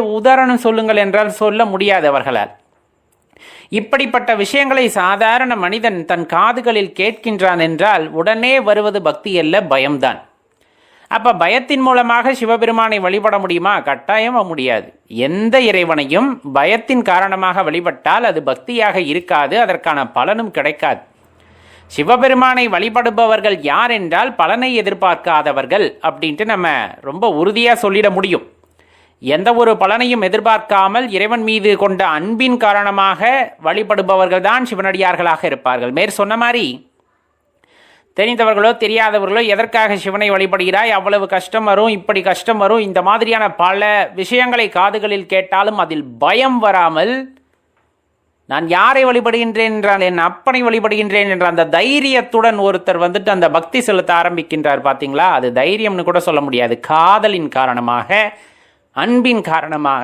உதாரணம் சொல்லுங்கள் என்றால் சொல்ல முடியாது அவர்களால். இப்படிப்பட்ட விஷயங்களை சாதாரண மனிதன் தன் காதுகளில் கேட்கின்றான் என்றால் உடனே வருவது பக்தி அல்ல பயம்தான். அப்ப பயத்தின் மூலமாக சிவபெருமானை வழிபட முடியுமா? கட்டாயமா முடியாது. எந்த இறைவனையும் பயத்தின் காரணமாக வழிபட்டால் அது பக்தியாக இருக்காது அதற்கான பலனும் கிடைக்காது. சிவபெருமானை வழிபடுபவர்கள் யார் என்றால் பலனை எதிர்பார்க்காதவர்கள் அப்படின்ட்டு நம்ம ரொம்ப உறுதியாக சொல்லிட முடியும். எந்த ஒரு பலனையும் எதிர்பார்க்காமல் இறைவன் மீது கொண்ட அன்பின் காரணமாக வழிபடுபவர்கள் தான் சிவனடியார்களாக இருப்பார்கள். மேற் சொன்ன மாதிரி தெரிந்தவர்களோ தெரியாதவர்களோ எதற்காக சிவனை வழிபடுகிறாய்? அவ்வளவு கஷ்டம் வரும் இப்படி கஷ்டம் வரும். இந்த மாதிரியான பல விஷயங்களை காதுகளில் கேட்டாலும் அதில் பயம் வராமல் நான் யாரை வழிபடுகின்றேன் என்றால் என் அப்பனை வழிபடுகின்றேன் என்ற அந்த தைரியத்துடன் ஒருத்தர் வந்துட்டு அந்த பக்தி செலுத்த ஆரம்பிக்கின்றார் பார்த்தீங்களா அது தைரியம்னு கூட சொல்ல முடியாது. காதலின் காரணமாக அன்பின் காரணமாக